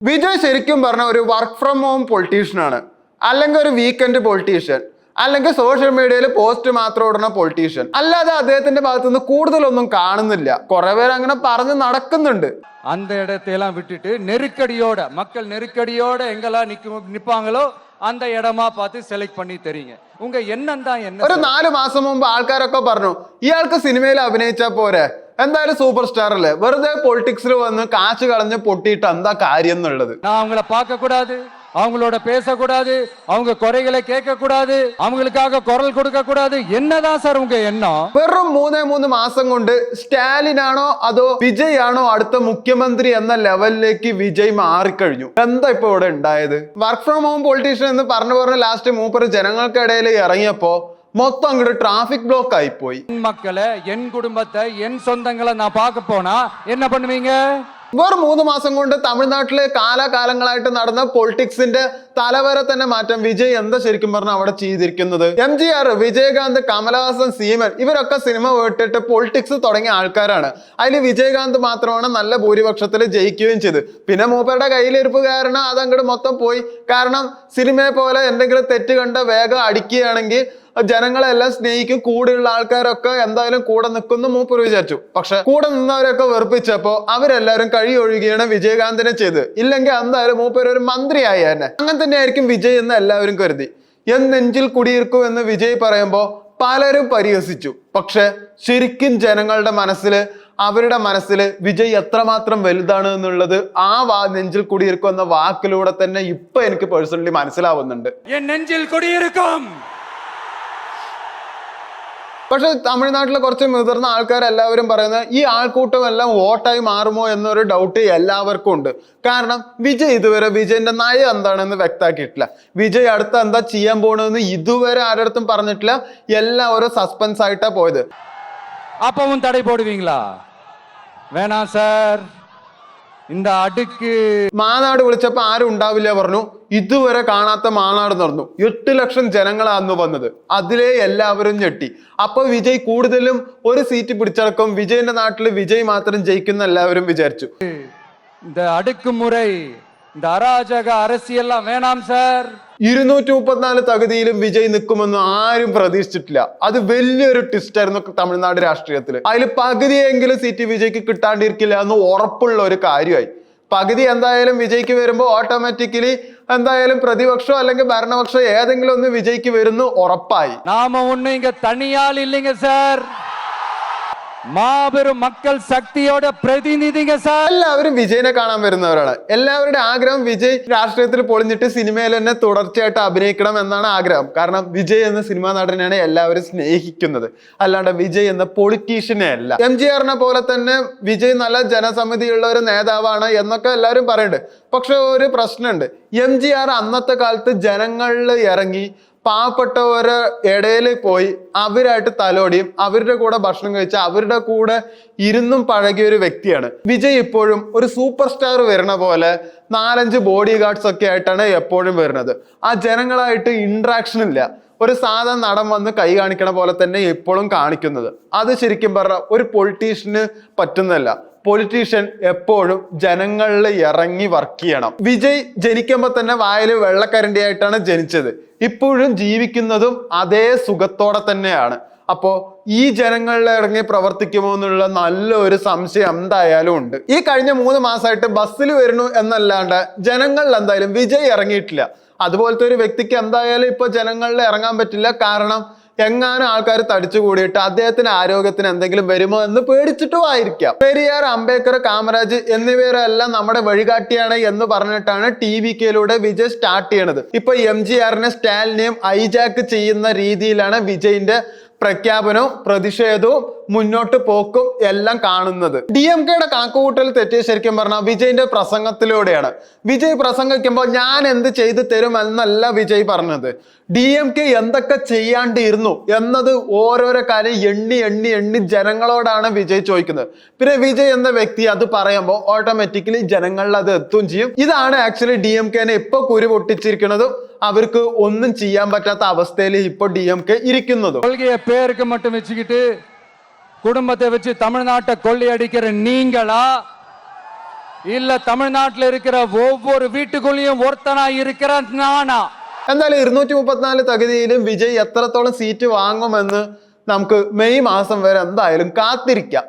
വിജയ് ശരിക്കും പറഞ്ഞ ഒരു വർക്ക് ഫ്രം ഹോം പൊളിറ്റീഷ്യനാണ് അല്ലെങ്കിൽ ഒരു വീക്കെൻഡ് പൊളിറ്റീഷ്യൻ അല്ലെങ്കിൽ സോഷ്യൽ മീഡിയയിൽ പോസ്റ്റ് മാത്രം ഇടുന്ന പൊളിറ്റീഷ്യൻ അല്ലാതെ അദ്ദേഹത്തിന്റെ ഭാഗത്തുനിന്ന് കൂടുതലൊന്നും കാണുന്നില്ല കുറെ പേര് അങ്ങനെ പറഞ്ഞ് നടക്കുന്നുണ്ട് அந்த இடத்தையெல்லாம் விட்டுட்டு நெருக்கடியோட மக்கள் நெருக்கடியோட எங்கெல்லாம் நிக்க நிப்பாங்களோ அந்த இடமா பார்த்து செலக்ட் பண்ணி தெரியுங்க உங்க எண்ணம் தான் என்ன ഒരു சார்? നാല് മാസം മുമ്പ് ആൾക്കാരൊക്കെ പറഞ്ഞു ഇയാൾക്ക് സിനിമയിൽ അഭിനയിച്ചാ പോരെ എന്തായാലും സൂപ്പർ സ്റ്റാർ അല്ലേ വെറുതെ പൊളിറ്റിക്സിൽ വന്ന് കാശ് കളഞ്ഞ് പൊട്ടിയിട്ട് എന്താ കാര്യം എന്നുള്ളത് நான் அவங்கள பார்க்க கூடாது அவங்களோட பேசக்கூடாது அவங்க குறைகளை கேட்க கூடாது அவங்களுக்காக குரல் கொடுக்க கூடாது என்னதான் சார் உங்க எண்ணம் വെറും മൂന്നേ മൂന്ന് മാസം കൊണ്ട് സ്റ്റാലിനാണോ അതോ വിജയ് ആണോ അടുത്ത മുഖ്യമന്ത്രി എന്ന ലെവലിലേക്ക് വിജയ് മാറിക്കഴിഞ്ഞു എന്താ ഇപ്പൊ ഇവിടെ ഉണ്ടായത് വർക്ക് ഫ്രം ഹോം പൊളിറ്റീഷ്യൻ എന്ന് പറഞ്ഞു പറഞ്ഞ് ലാസ്റ്റ് മൂപ്പർ ജനങ്ങൾക്കിടയിൽ ഇറങ്ങിയപ്പോ മൊത്തം അങ്ങോട്ട് ട്രാഫിക് ബ്ലോക്ക് ആയിപ്പോയി என் மக்களை என் குடும்பத்தை என் சொந்தங்களை நான் பார்க்க போனா என்ன பண்ணுவீங்க വെറും മൂന്ന് മാസം കൊണ്ട് തമിഴ്നാട്ടില് കാലാകാലങ്ങളായിട്ട് നടന്ന പൊളിറ്റിക്സിന്റെ തലവരെ തന്നെ മാറ്റം വിജയ് എന്താ ശരിക്കും പറഞ്ഞാൽ അവിടെ ചെയ്തിരിക്കുന്നത്? M G R Vijayakanth Kamalahasan Seeman ഇവരൊക്കെ സിനിമ വിട്ടിട്ട് പൊളിറ്റിക്സ് തുടങ്ങിയ ആൾക്കാരാണ്. അതിൽ വിജയകാന്ത് മാത്രമാണ് നല്ല ഭൂരിപക്ഷത്തിൽ ജയിക്കുകയും ചെയ്ത് പിന്നെ മൂപ്പരുടെ കയ്യിലിരിപ്പ് കാരണം അതങ്ങോട്ട് മൊത്തം പോയി. കാരണം സിനിമയെ പോലെ എന്തെങ്കിലും തെറ്റ് കണ്ട വേഗം അടിക്കുകയാണെങ്കിൽ ജനങ്ങളെല്ലാം സ്നേഹിക്കും കൂടെയുള്ള ആൾക്കാരൊക്കെ എന്തായാലും കൂടെ നിൽക്കുന്നു മൂപ്പർ വിചാരിച്ചു. പക്ഷെ കൂടെ നിന്നവരൊക്കെ വെറുപ്പിച്ചപ്പോ അവരെല്ലാവരും കഴിയൊഴുകിയാണ് വിജയകാന്തിനെ ചെയ്ത് ഇല്ലെങ്കിൽ എന്തായാലും മൂപ്പർ ഒരു മന്ത്രിയായി തന്നെ. അങ്ങനെ തന്നെയായിരിക്കും വിജയ് എന്ന് എല്ലാവരും കരുതി. എന്നെഞ്ചിൽ കുടിയിരിക്കും എന്ന് വിജയ് പറയുമ്പോൾ പലരും പരിഹസിച്ചു. പക്ഷെ ശരിക്കും ജനങ്ങളുടെ മനസ്സിൽ അവരുടെ മനസ്സിൽ വിജയ് എത്രമാത്രം വലുതാണ് എന്നുള്ളത് ആ വാ നെഞ്ചിൽ കുടിയിരിക്കും എന്ന വാക്കിലൂടെ തന്നെ ഇപ്പൊ എനിക്ക് പേഴ്സണലി മനസ്സിലാവുന്നുണ്ട്. നെഞ്ചിൽ കുടിയിരിക്കും. പക്ഷെ തമിഴ്നാട്ടിലെ കുറച്ച് മുതിർന്ന ആൾക്കാരെല്ലാവരും പറയുന്നത് ഈ ആൾക്കൂട്ടമെല്ലാം വോട്ടായി മാറുമോ എന്നൊരു ഡൗട്ട് എല്ലാവർക്കും ഉണ്ട്. കാരണം വിജയ് ഇതുവരെ വിജയന്റെ നയം എന്താണെന്ന് വ്യക്തമാക്കിയിട്ടില്ല. വിജയ് അടുത്ത എന്താ ചെയ്യാൻ പോകണമെന്ന് ഇതുവരെ ആരടുത്തും പറഞ്ഞിട്ടില്ല. എല്ലാവരും സസ്പെൻസ് ആയിട്ടാ പോയത്. അപ്പവും തടി പോടുവീങ്ങളാ? വേണാ സാർ എന്റെ അടുക്ക് മാനാട് വിളിച്ചപ്പോ ആരും ഉണ്ടാവില്ല പറഞ്ഞു. ഇതുവരെ കാണാത്ത മാനാട് നടന്നു എട്ട് ലക്ഷം ജനങ്ങളാന്ന് വന്നത്. അതിലെ എല്ലാവരും ഞെട്ടി. അപ്പൊ വിജയ് കൂടുതലും ഒരു സീറ്റ് പിടിച്ചടക്കും വിജയന്റെ നാട്ടിൽ വിജയ് മാത്രം ജയിക്കുന്ന എല്ലാവരും വിചാരിച്ചു. അടുക്കുമുറ ധാരാജക അരസിയെല്ലാം വേണം സാർ ഇരുന്നൂറ്റി മുപ്പത്തിനാല് തകുതിയിലും വിജയ് നിൽക്കുമെന്ന് ആരും പ്രതീക്ഷിച്ചിട്ടില്ല. അത് വലിയൊരു ട്വിസ്റ്റ് ആയിരുന്നു തമിഴ്നാട് രാഷ്ട്രീയത്തിൽ അതിൽ പകുതിയെങ്കിലും സീറ്റ് വിജയ്ക്ക് കിട്ടാണ്ടിരിക്കില്ല എന്ന് ഉറപ്പുള്ള ഒരു കാര്യമായി. പകുതി എന്തായാലും വിജയ്ക്ക് വരുമ്പോൾ ഓട്ടോമാറ്റിക്കലി എന്തായാലും പ്രതിപക്ഷം അല്ലെങ്കിൽ ഭരണപക്ഷം ഏതെങ്കിലും ഒന്ന് വിജയ്ക്ക് വരുന്നു ഉറപ്പായി. നാമ ഒന്നും തണിയാൽ ഇല്ലെങ്കിൽ സാർ. മാപെരും മക്കൾ ശക്തിയോടെ പ്രതിനിധിക എല്ലാവരും വിജയനെ കാണാൻ വരുന്നവരാണ് എല്ലാവരുടെ ആഗ്രഹം വിജയ് രാഷ്ട്രീയത്തിൽ പൊളിഞ്ഞിട്ട് സിനിമയിൽ തന്നെ തുടർച്ചയായിട്ട് അഭിനയിക്കണം എന്നാണ് ആഗ്രഹം. കാരണം വിജയ് എന്ന സിനിമാ നടനെയാണ് എല്ലാവരും സ്നേഹിക്കുന്നത്. അല്ലാണ്ട് വിജയ് എന്ന പൊളിറ്റീഷ്യനെ അല്ല. എം ജി ആറിനെ പോലെ തന്നെ വിജയ് നല്ല ജനസമിതിയുള്ള ഒരു നേതാവാണ് എന്നൊക്കെ എല്ലാവരും പറയുന്നുണ്ട്. പക്ഷെ ഒരു പ്രശ്നമുണ്ട്. എം ജി ആർ അന്നത്തെ കാലത്ത് ജനങ്ങളിൽ ഇറങ്ങി പാവപ്പെട്ടവരെ ഇടയിൽ പോയി അവരായിട്ട് തലോടിയും അവരുടെ കൂടെ ഭക്ഷണം കഴിച്ച് അവരുടെ കൂടെ ഇരുന്നും പഴകിയ ഒരു വ്യക്തിയാണ്. വിജയ് ഇപ്പോഴും ഒരു സൂപ്പർ സ്റ്റാർ വരുന്ന പോലെ നാലഞ്ച് ബോഡി ഗാർഡ്സ് ഒക്കെ ആയിട്ടാണ് എപ്പോഴും വരുന്നത്. ആ ജനങ്ങളായിട്ട് ഇൻട്രാക്ഷൻ ഇല്ല. ഒരു സാധാ നടൻ വന്ന് കൈ കാണിക്കണ പോലെ തന്നെ എപ്പോഴും കാണിക്കുന്നത്. അത് ശരിക്കും പറഞ്ഞ ഒരു പൊളിറ്റീഷ്യന് പറ്റുന്നതല്ല. പൊളിറ്റീഷ്യൻ എപ്പോഴും ജനങ്ങളിൽ ഇറങ്ങി വർക്ക് ചെയ്യണം. വിജയ് ജനിക്കുമ്പോൾ തന്നെ വായിൽ വെള്ളക്കരണ്ടി ആയിട്ടാണ് ജനിച്ചത്. ഇപ്പോഴും ജീവിക്കുന്നതും അതേ സുഖത്തോടെ തന്നെയാണ്. അപ്പോ ഈ ജനങ്ങളിൽ ഇറങ്ങി പ്രവർത്തിക്കുമോ എന്നുള്ള നല്ലൊരു സംശയം എന്തായാലും ഉണ്ട്. ഈ കഴിഞ്ഞ മൂന്ന് മാസമായിട്ട് ബസ്സിൽ വരുന്നു എന്നല്ലാണ്ട് ജനങ്ങളിൽ എന്തായാലും വിജയ് ഇറങ്ങിയിട്ടില്ല. അതുപോലത്തെ ഒരു വ്യക്തിക്ക് എന്തായാലും ഇപ്പൊ ജനങ്ങളിൽ ഇറങ്ങാൻ പറ്റില്ല. കാരണം എങ്ങാനും ആൾക്കാർ തടിച്ചു കൂടിയിട്ട് അദ്ദേഹത്തിന്റെ ആരോഗ്യത്തിന് എന്തെങ്കിലും വരുമോ എന്ന് പേടിച്ചിട്ടും ആയിരിക്കാം പെരിയാർ അംബേദ്കർ കാമരാജ് എന്നിവരെല്ലാം നമ്മുടെ വഴികാട്ടിയാണ് എന്ന് പറഞ്ഞിട്ടാണ് ടി വി കെയിലൂടെ വിജയ് സ്റ്റാർട്ട് ചെയ്യണത്. ഇപ്പൊ എം ജി ആറിനെ സ്റ്റാലിനെയും ഐജാക്ക് ചെയ്യുന്ന രീതിയിലാണ് വിജയിന്റെ പ്രഖ്യാപനവും പ്രതിഷേധവും മുന്നോട്ട് പോക്കും എല്ലാം കാണുന്നത്. ഡി എം കെയുടെ കണക്കുകൂട്ടൽ തെറ്റിയ ശരിക്കും പറഞ്ഞാൽ വിജയിന്റെ പ്രസംഗത്തിലൂടെയാണ്. വിജയ് പ്രസംഗിക്കുമ്പോൾ ഞാൻ എന്ത് ചെയ്തു തരും എന്നല്ല വിജയ് പറഞ്ഞത്. ഡി എം കെ എന്തൊക്കെ ചെയ്യാണ്ടിരുന്നു എന്നത് ഓരോരോ കാര്യം എണ്ണി എണ്ണി എണ്ണി ജനങ്ങളോടാണ് വിജയ് ചോദിക്കുന്നത്. പിന്നെ വിജയ് എന്ന വ്യക്തി അത് പറയുമ്പോൾ ഓട്ടോമാറ്റിക്കലി ജനങ്ങളിൽ അത് എത്തുകയും ചെയ്യും. ഇതാണ് ആക്ച്വലി ഡി എം കെനെ ഇപ്പൊ കുരു പൊട്ടിച്ചിരിക്കുന്നതും. അവർക്ക് ഒന്നും ചെയ്യാൻ പറ്റാത്ത അവസ്ഥയിൽ ഇപ്പൊ ഡി എം കെ ഇരിക്കുന്നതും. മട്ടും വെച്ചിട്ട് குடும்பத்தை வச்சு தமிழ்நாட்டை கொள்ளையடிக்கிற நீங்களா இல்ல தமிழ்நாட்டுல இருக்கிற ஒவ்வொரு வீட்டுக்குள்ளேயும் ஒருத்தனா இருக்கிற நானா എന്തായാലും ഇരുന്നൂറ്റി മുപ്പത്തിനാല് തകുതിയിലും വിജയ് എത്രത്തോളം സീറ്റ് വാങ്ങുമെന്ന് നമുക്ക് മെയ് മാസം വരെ എന്തായാലും കാത്തിരിക്കാം